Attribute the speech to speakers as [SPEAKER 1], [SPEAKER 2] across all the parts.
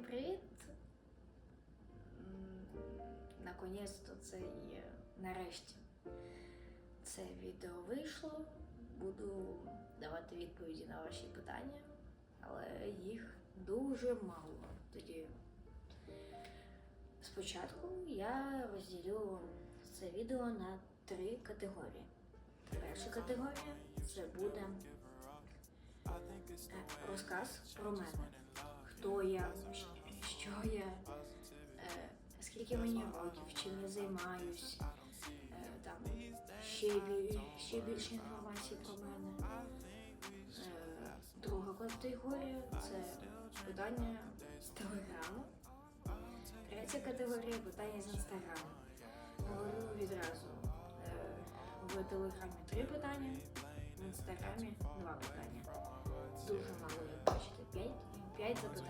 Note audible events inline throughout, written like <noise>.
[SPEAKER 1] Всім привіт! Наконець-то це і нарешті. Це відео вийшло. Буду давати відповіді на ваші питання, але їх дуже мало. Тоді спочатку я розділю це відео на три категорії. Перша категорія це буде е, розказ про мене. Хто я, що я, е, скільки мені років, чим я займаюсь, е, там ще, ще більше інформації про мене. Е, Друга категорія це питання з телеграму. Третя категорія питання з інстаграму. Говорю відразу. Е, В телеграмі три питання, в інстаграмі два питання. Дуже мало, як бачите, п'ять, п'ять запитань.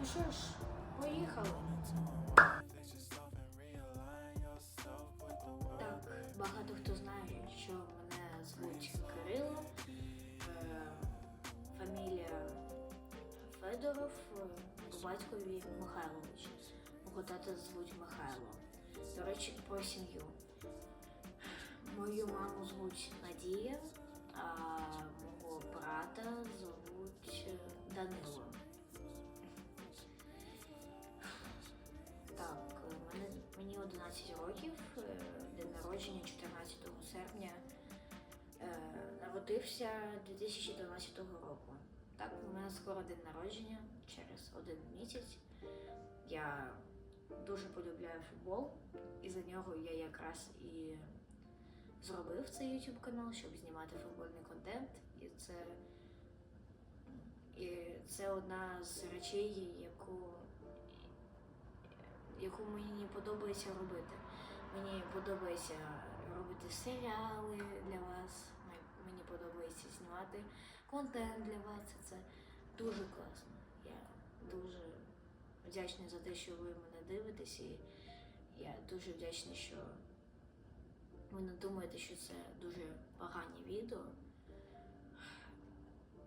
[SPEAKER 1] Ну що ж, поїхали. Так, багато хто знає, що мене звуть Кирило. Е, Фамілія Федоров, е, батькові Михайлович. Мого тата звуть Михайло. До речі, про сім'ю. Мою маму звуть Надія, а мого брата звуть е, Данило. Так, е, мені 11 років, е, день народження 14 серпня. Народився 2012 року. Так, у мене скоро день народження через один місяць. Я дуже полюбляю футбол, і за нього я якраз і зробив цей YouTube канал, щоб знімати футбольний контент. І це, і це одна з речей, яку, яку мені подобається робити. Мені подобається робити серіали для вас. Мені подобається знімати контент для вас. Це дуже класно. Я дуже вдячний за те, що ви мене дивитесь, і я дуже вдячний, що ви не думаєте, що це дуже погані відео,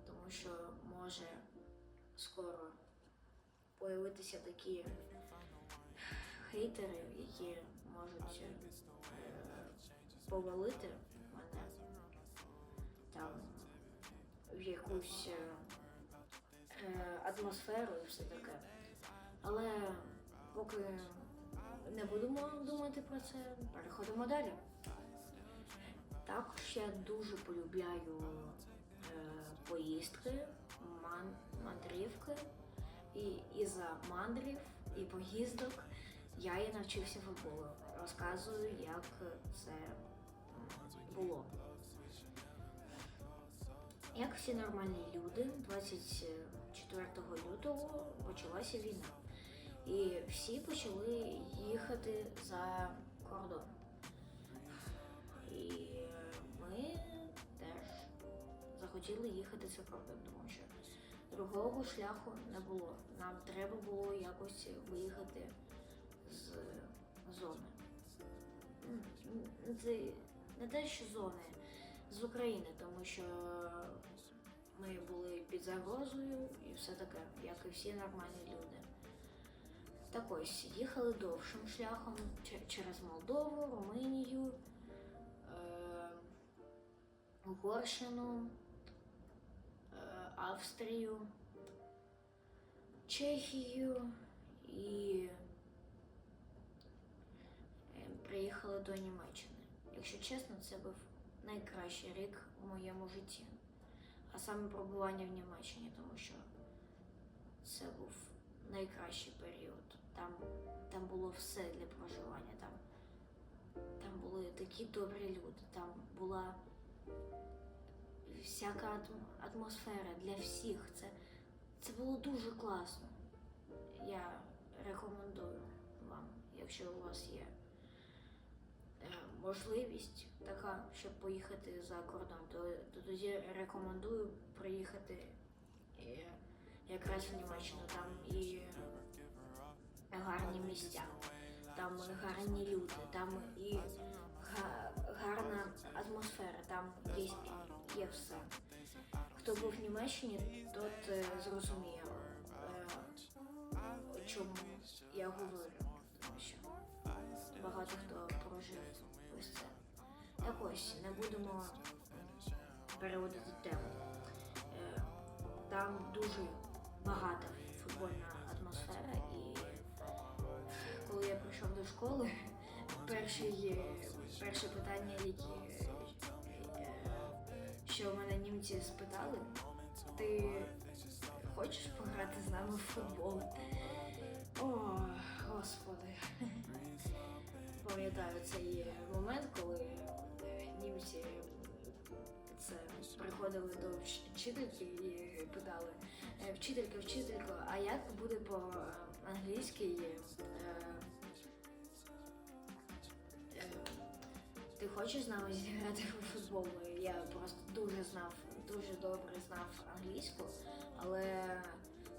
[SPEAKER 1] тому що може скоро появитися такі хейтери, які можуть е, повалити мене там в якусь е, е, атмосферу і все таке. Але поки не будемо думати про це, переходимо далі. Також я дуже полюбляю е, поїздки, ман, мандрівки. І із-за мандрів і поїздок я і навчився футболу. Розказую, як це було. Як всі нормальні люди, 24 лютого почалася війна. І всі почали їхати за кордон. Захотіли їхати за кордон, тому що другого шляху не було. Нам треба було якось виїхати з зони. Це не те, що зони, з України, тому що ми були під загрозою і все таке, як і всі нормальні люди. Так ось, їхали довшим шляхом через Молдову, Румунію, е- Угорщину, Австрію, Чехію і е, приїхали до Німеччини. Якщо чесно, це був найкращий рік у моєму житті. А саме пробування в Німеччині, тому що це був найкращий період. Там, там було все для проживання. Там, там були такі добрі люди, там була всяка атм- атмосфера для всіх. Це, це було дуже класно. Я рекомендую вам, якщо у вас є е, можливість така, щоб поїхати за кордон, то, то тоді рекомендую приїхати е, якраз в Німеччину. Там і гарні місця, там гарні люди, там і га- гарна атмосфера, там є, є все. Хто був в Німеччині, тот е, зрозуміє. Е, чому я говорю, тому що багато хто прожив ось це. Так ось, не будемо переводити тему. Е, Там дуже багата футбольна атмосфера, і коли я прийшов до школи, <laughs> перші, перше питання, які що мене німці спитали, ти хочеш пограти з нами в футбол? О, господи. Пам'ятаю цей момент, коли е, німці е, це приходили до вчительки і питали «Е, вчителька, вчителька, а як буде по Хочеш з нами зіграти у футбол? Я просто дуже знав, дуже добре знав англійську, але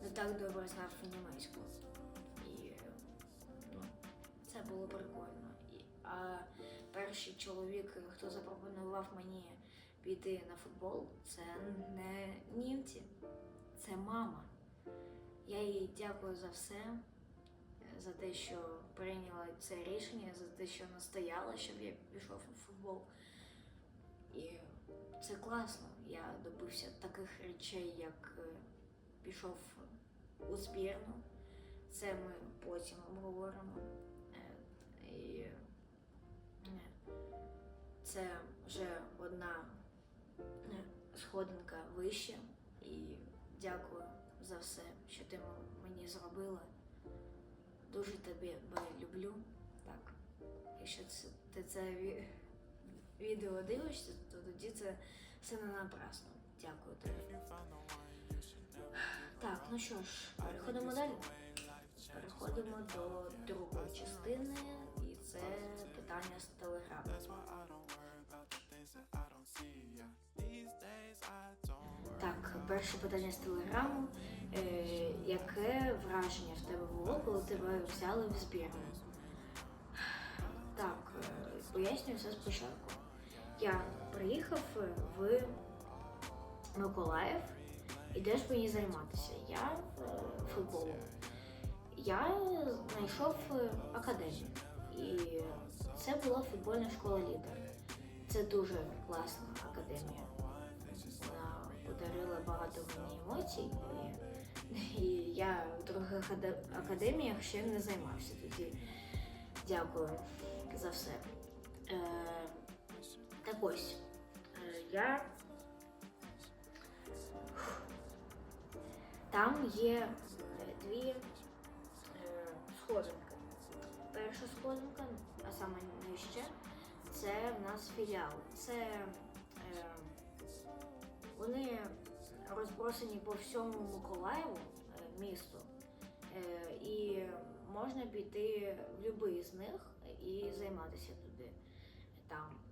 [SPEAKER 1] не так добре знав німецьку. І ну, це було прикольно. І, а перший чоловік, хто запропонував мені піти на футбол, це не німці, це мама. Я їй дякую за все, за те, що прийняла це рішення, за те, що настояла, щоб я пішов у футбол. І це класно. Я добився таких речей, як е, пішов у збірну. Це ми потім обговоримо. Е, І е, це вже одна сходинка вище. І дякую за все, що ти мені зробила. Дуже тебе люблю. Так. Якщо це, ти це відео дивишся, то тоді це все не напрасно. Дякую тобі. Так, ну що ж, переходимо далі. Переходимо до другої частини, і це питання з телеграму. Так, перше питання з телеграму. Е, яке враження в тебе було, коли тебе взяли в збірну? Так, е, пояснюю все спочатку. Я приїхав в Миколаїв, і де ж мені займатися? Я е, футболом. Я знайшов е, академію. І це була футбольна школа лідер. Це дуже класна академія. Вона подарила багато мені емоцій. І, я в других академіях ще не займався тоді. Дякую за все. Е, так ось. Е, я Там є е, дві е, сходинки. Перша сходинка, а саме нижче, це в нас філіал. Це е, вони розбросані по всьому Миколаєву е, місту. Е, і можна піти в будь-який з них і займатися туди. Там.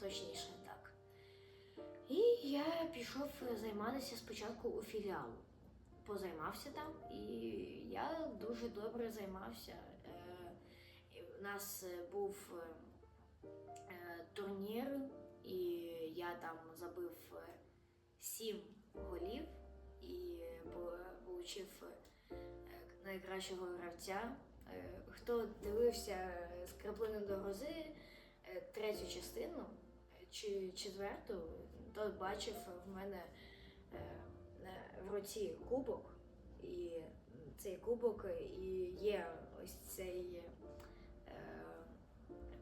[SPEAKER 1] Точніше так. І я пішов займатися спочатку у філіалу. Позаймався там, і я дуже добре займався. Е, У нас е, був е, е, турнір, і я там забив е, сім голів і отримав найкращого гравця. Е, Хто дивився з краплини до грози е, третю частину е, чи четверту, той бачив в мене е, е, в руці кубок, і цей кубок і є ось цей е,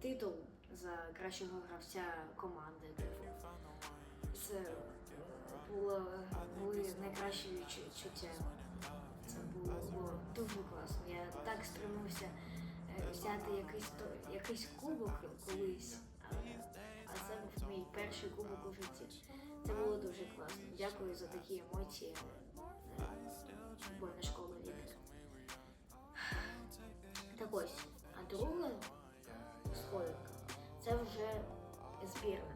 [SPEAKER 1] титул за кращого гравця команди. Це було були найкращі відчуття. Це було дуже класно. Я так стремився е, взяти якийсь якийсь кубок колись. А, це був мій перший кубок у житті. Це було дуже класно. Дякую за такі емоції. е, Футбольна школа лідер. Так ось, а друга сходинка це вже збірна.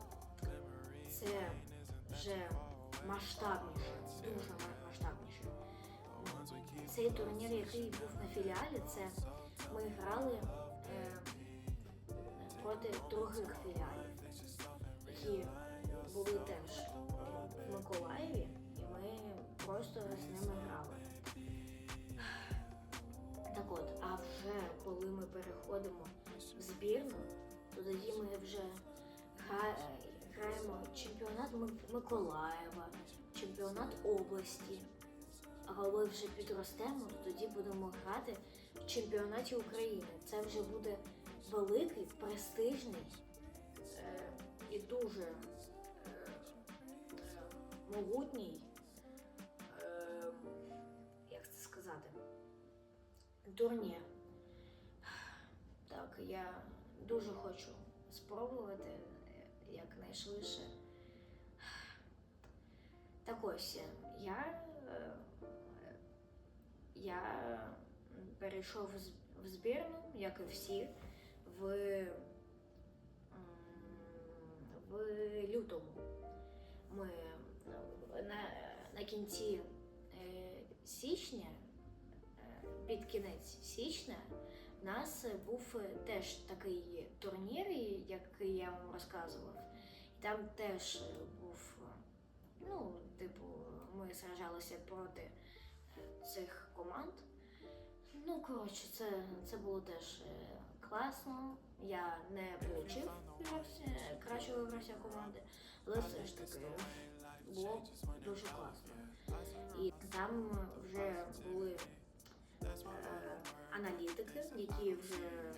[SPEAKER 1] Це вже масштабніше, дуже масштабніше. Цей турнір, який був на філіалі, це ми грали е, проти других філіалів, які були теж в Миколаєві, і ми просто з ними грали. Так от, а вже коли ми переходимо в збірну, то тоді ми вже граємо чемпіонат Миколаєва, чемпіонат області. А коли вже підростемо, то тоді будемо грати в чемпіонаті України. Це вже буде великий, престижний е, і дуже е, могутній, е, як це сказати, турнір. Так, я дуже хочу спробувати якнайшвидше. Так ось, я, е, я перейшов в збірну, як і всі, в, в лютому. Ми е, на, на кінці е, січня, е, під кінець січня, у нас був теж такий турнір, який я вам розказував. Там теж був, ну, типу, ми сражалися проти цих команд. Ну, коротше, це, це було теж е, класно. Я не отримав кращого гравця команди, але все ж таки було дуже класно. І там вже були е, аналітики, які вже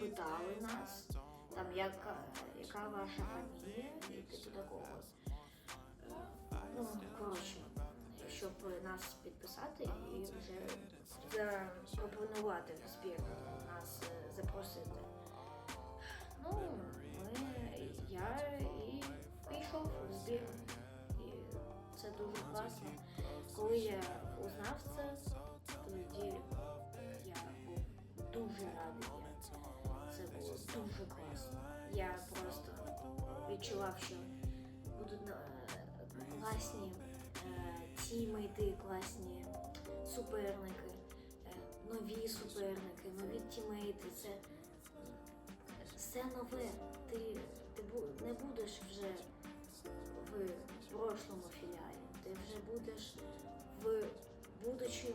[SPEAKER 1] питали нас, там яка, яка ваша фамілія і типу такого. Е, Ну, коротше, щоб нас підписати і вже запропонувати в збір нас е, запросити. Ну, ми, я і пішов в збір. І це дуже класно. Коли я узнав це, тоді я був дуже радий. Відчував, що будуть е, класні е, тімейти, класні суперники, е, нові суперники, нові тімейти. Це все нове. Ти, ти не будеш вже в прошлому філіалі. Ти вже будеш в будучій,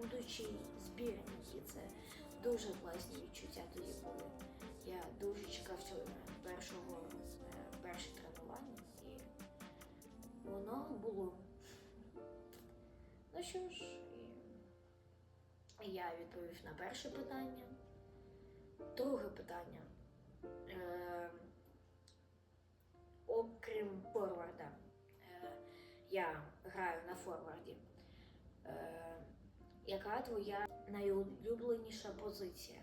[SPEAKER 1] будучій збірні. І це дуже класні відчуття тоді були. Я дуже чекав цього першого е, перше тренування і воно було. Ну що ж, я відповів на перше питання. Друге питання. Е, окрім форварда, е, я граю на форварді. Е, яка твоя найулюбленіша позиція?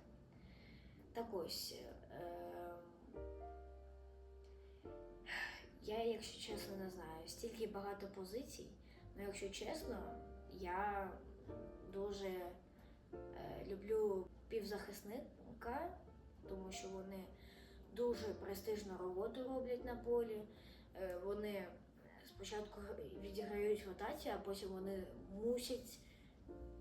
[SPEAKER 1] Так ось. Е, я, якщо чесно, не знаю. Стільки багато позицій. Ну, якщо чесно, я дуже е, люблю півзахисника, тому що вони дуже престижну роботу роблять на полі. Е, вони спочатку відіграють ротацію, а потім вони мусять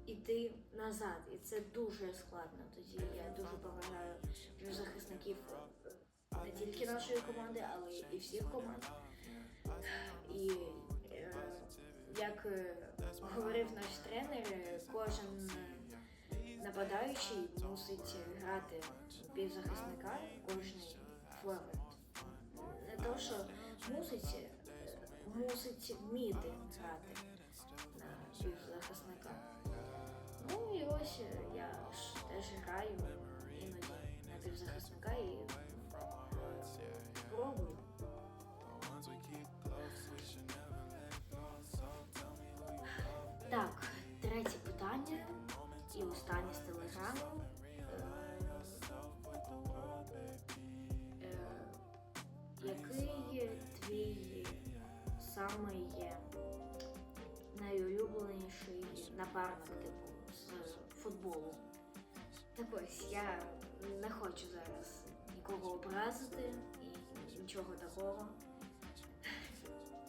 [SPEAKER 1] іти назад. І це дуже складно. Тоді я дуже поважаю півзахисників е, не тільки нашої команди, але і всіх команд. І е, як е, говорив наш тренер, кожен нападаючий мусить грати півзахисника, кожний форвард. Не то, що мусить, мусить вміти грати і ось е, я теж граю іноді на півзахисника і пробую. Так, третє питання і останнє з телеграму. Е, е, Який твій самий найулюбленіший напарник типу футболу? Так ось я не хочу зараз нікого образити і нічого такого.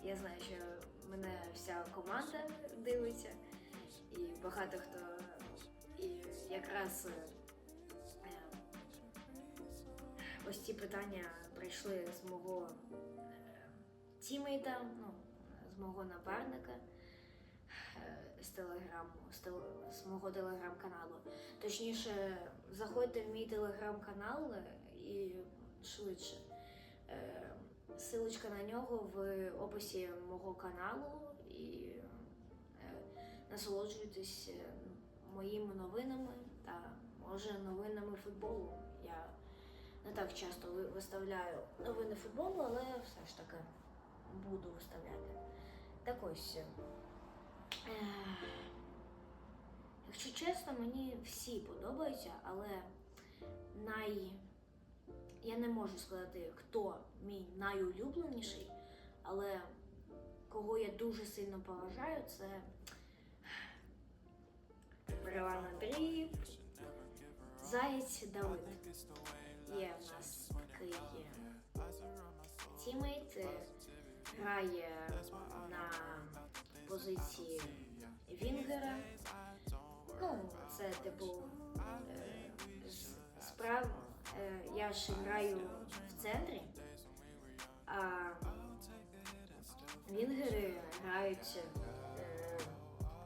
[SPEAKER 1] Я знаю, що мене вся команда дивиться, і багато хто і якраз е, ось ці питання прийшли з мого е, тімейта, ну, з мого напарника. З телеграму, з, теле- з мого телеграм-каналу. Точніше, заходьте в мій телеграм-канал е, і швидше. Е, Силочка на нього в описі мого каналу і е, насолоджуйтесь е, моїми новинами та може новинами футболу. Я не так часто ви- виставляю новини футболу, але все ж таки буду виставляти. Так ось. Якщо чесно, мені всі подобаються, але най... я не можу сказати, хто мій найулюбленіший, але кого я дуже сильно поважаю, це Роман Андрій, Заєць Давид. Є в нас такий тімейт, грає на позиції Вінгера. Ну, це типу е, справ. е, Я ж граю в центрі, а вінгери грають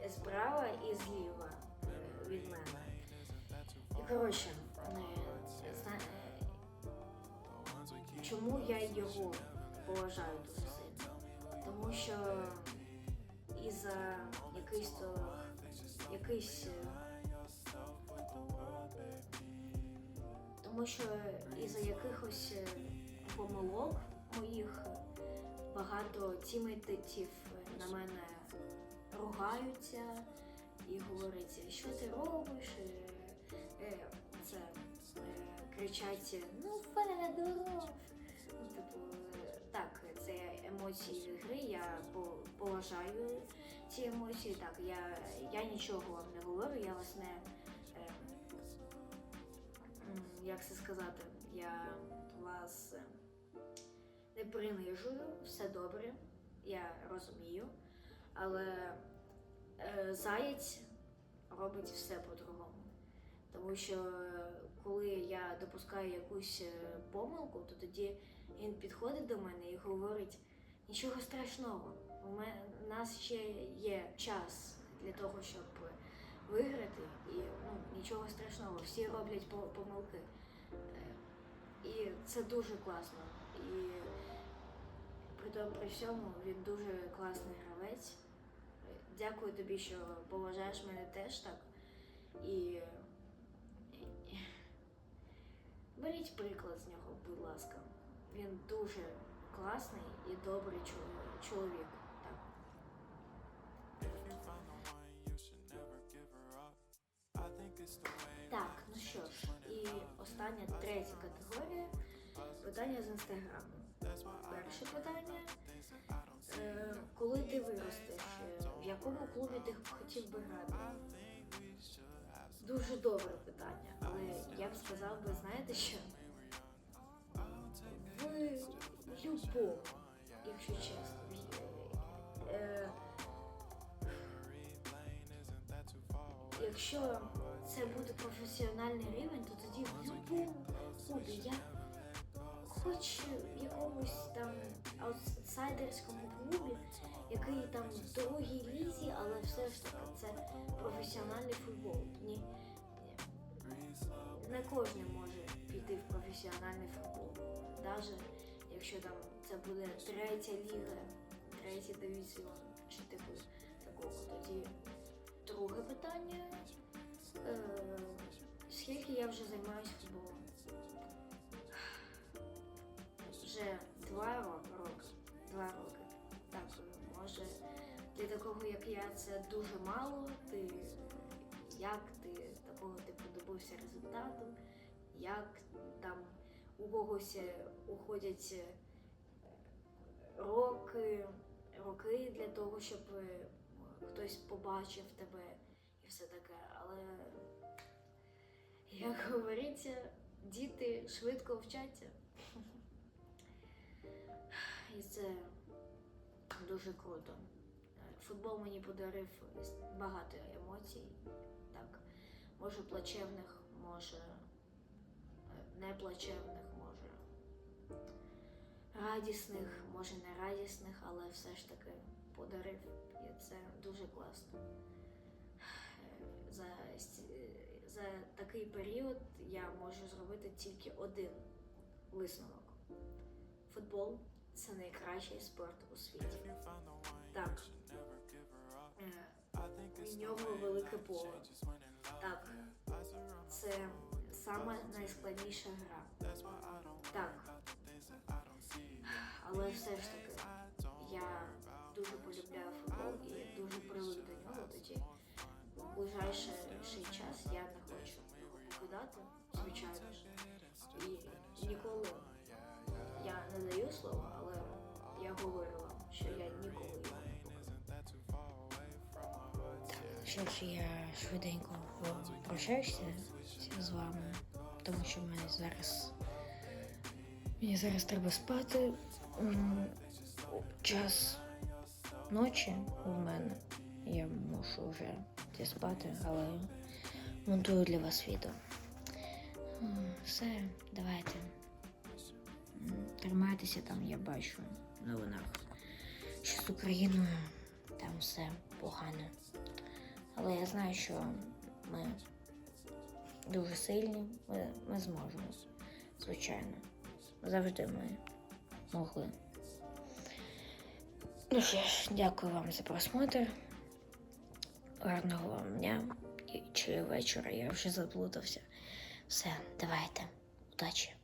[SPEAKER 1] е, справа і зліва е, від мене. І коротше, е, е, чому я його поважаю дуже сильно? Тому що із-за якийсь то якийсь. е, Тому що із-за якихось е, помилок моїх багато тімейтів на мене ругаються і говорять, що ти робиш? Е, Це кричать, ну Федоров. Ну, типу, так, це емоції гри, я поважаю ці емоції. Так, я, я нічого вам не говорю, я вас не. е, Як це сказати? Я вас е, не принижую, все добре, я розумію. Але е, заєць робить все по-другому. Тому що коли я допускаю якусь е, помилку, то тоді він підходить до мене і говорить: нічого страшного, у нас ще є час для того, щоб виграти, і ну, нічого страшного, всі роблять помилки. Е, І це дуже класно. І при тому при всьому він дуже класний гравець. Е, Дякую тобі, що поважаєш мене теж так. І беріть приклад з нього, будь ласка. Він дуже класний і добрий чоловік. Так. Ну що ж, і остання третя категорія питання з інстаграму. Перше питання. Е, коли ти виростеш, е, в якому клубі ти хотів би грати? Дуже добре питання, але я б сказав би, знаєте що? В любому, якщо чесно. Е, якщо це буде професіональний рівень, то тоді будь-якому я хоч в якомусь там аутсайдерському клубі, який там в другій лізі, але все ж таки це професіональний футбол. Ні. Не кожен може піти в професіональний футбол. Навіть якщо там це буде третя ліга, третій дивізіон чи типу такого. Тоді друге питання. Скільки я вже займаюся футболом? Вже два роки. Два роки. Так, може, для такого, як я, це дуже мало. Ти як ти такого типу добився результату, як там у когось уходять роки, роки для того, щоб е, хтось побачив тебе і все таке. Але як говориться, діти швидко вчаться. І це дуже круто. Футбол мені подарив багато емоцій. Так, може плачевних, може е, не плачевних, може радісних, може не радісних, але все ж таки подарив. І це дуже класно. За, за такий період я можу зробити тільки один висновок. Футбол це найкращий спорт у світі. Так. Е, В ньому велике поле. Так. Це саме найскладніша гра. Так. Але все ж таки, я дуже полюбляю футбол і дуже привик до нього тоді. В ближайший час я покидати, звичайно. І ніколи я не даю слова, але я говорю вам, що я ніколи його не.
[SPEAKER 2] Що ж, я швиденько прощаюся з вами, тому що в мене зараз. Мені зараз треба спати. Час ночі у мене. Я мушу вже спати, але монтую для вас відео. Все, давайте. Тримайтеся там, я бачу в новинах. Що з Україною там все погано. Але я знаю, що ми дуже сильні, ми, ми зможемо. Звичайно. Завжди ми могли. Ну що ж, дякую вам за просмотр. Гарного вам дня і- чи вечора, я вже заплутався. Все, давайте. Удачі!